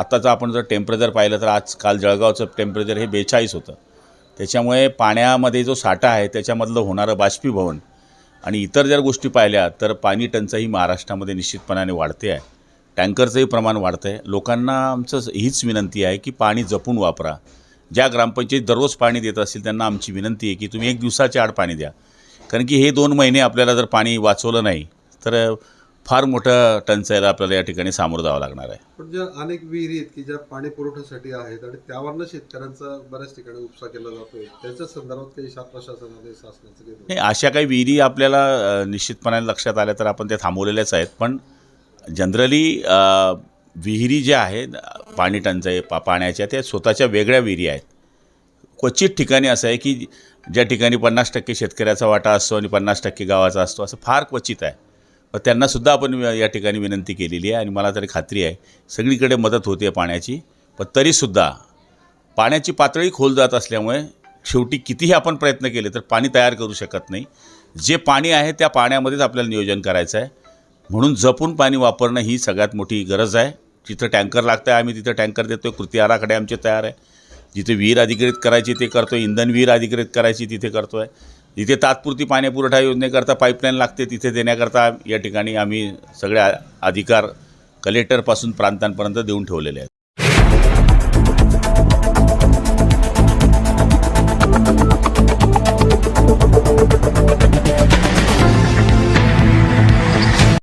आत्ताचं आपण जर टेम्परेचर पाहिलं तर आज काल जळगावचं टेम्परेचर हे बेचाळीस होतं. त्याच्यामुळे पाण्यामध्ये जो साठा आहे त्याच्यामधलं होणारं बाष्पीभवन आणि इतर जर गोष्टी पाहिल्या तर पाणी टंचाई महाराष्ट्रामध्ये निश्चितपणाने वाढते आहे. टँकरचंही प्रमाण वाढतं आहे. लोकांना आमचं हीच विनंती आहे की पाणी जपून वापरा. ज्या ग्रामपंचायत दररोज पाणी देत असतील त्यांना आमची विनंती आहे की तुम्ही एक दिवसाच्या आड पाणी द्या. कारण की हे दोन महिने आपल्याला जर पाणी वाचवलं नाही तर फार मोठं टंचाईला आपल्याला या ठिकाणी सामोरं जावं लागणार आहे. पण ज्या अनेक विहिरी आहेत की ज्या पाणी पुरवठ्यासाठी आहेत आणि त्यावरनं शेतकऱ्यांचा बऱ्याच ठिकाणी उपसा केला जातोय त्याच्या संदर्भात काही शा प्रशासनाने शासनाचं काही नाही अशा काही विहिरी आपल्याला अ, निश्चितपणाने लक्षात आल्या तर आपण त्या थांबवलेल्याच आहेत. पण जनरली विहिरी ज्या आहेत पाणी टंचाई पा पाण्याच्या त्या स्वतःच्या वेगळ्या विहिरी आहेत. क्वचित ठिकाणी असं आहे की ज्या ठिकाणी पन्नास टक्के शेतकऱ्याचा वाटा असतो आणि पन्नास टक्के गावाचा असतो असं फार क्वचित आहे. त्यांनासुद्धा आपण या ठिकाणी विनंती केलेली आहे आणि मला तरी खात्री आहे सगळीकडे मदत होते आहे पाण्याची. पण तरीसुद्धा पाण्याची पातळी खोल जात असल्यामुळे शेवटी कितीही आपण प्रयत्न केले तर पाणी तयार करू शकत नाही. जे पाणी आहे त्या पाण्यामध्येच आपल्याला नियोजन करायचं आहे. म्हणून जपून पाणी वापरणं ही सगळ्यात मोठी गरज आहे. जिथं टँकर लागतं आहे आम्ही तिथं टँकर देतो आहे कृती आराखडे आमचे तयार आहे. जिथे विहीर अधिकृत करायची ते करतो आहे इंधन विहीर अधिकृत करायची तिथे करतो आहे इथे तात्पुरती पाणीपुरवठा योजनेकरता पाईपलाईन लागते तिथे देण्याकरता या ठिकाणी आम्ही सगळे अधिकार कलेक्टरपासून प्रांतांपर्यंत देऊन ठेवलेले आहेत.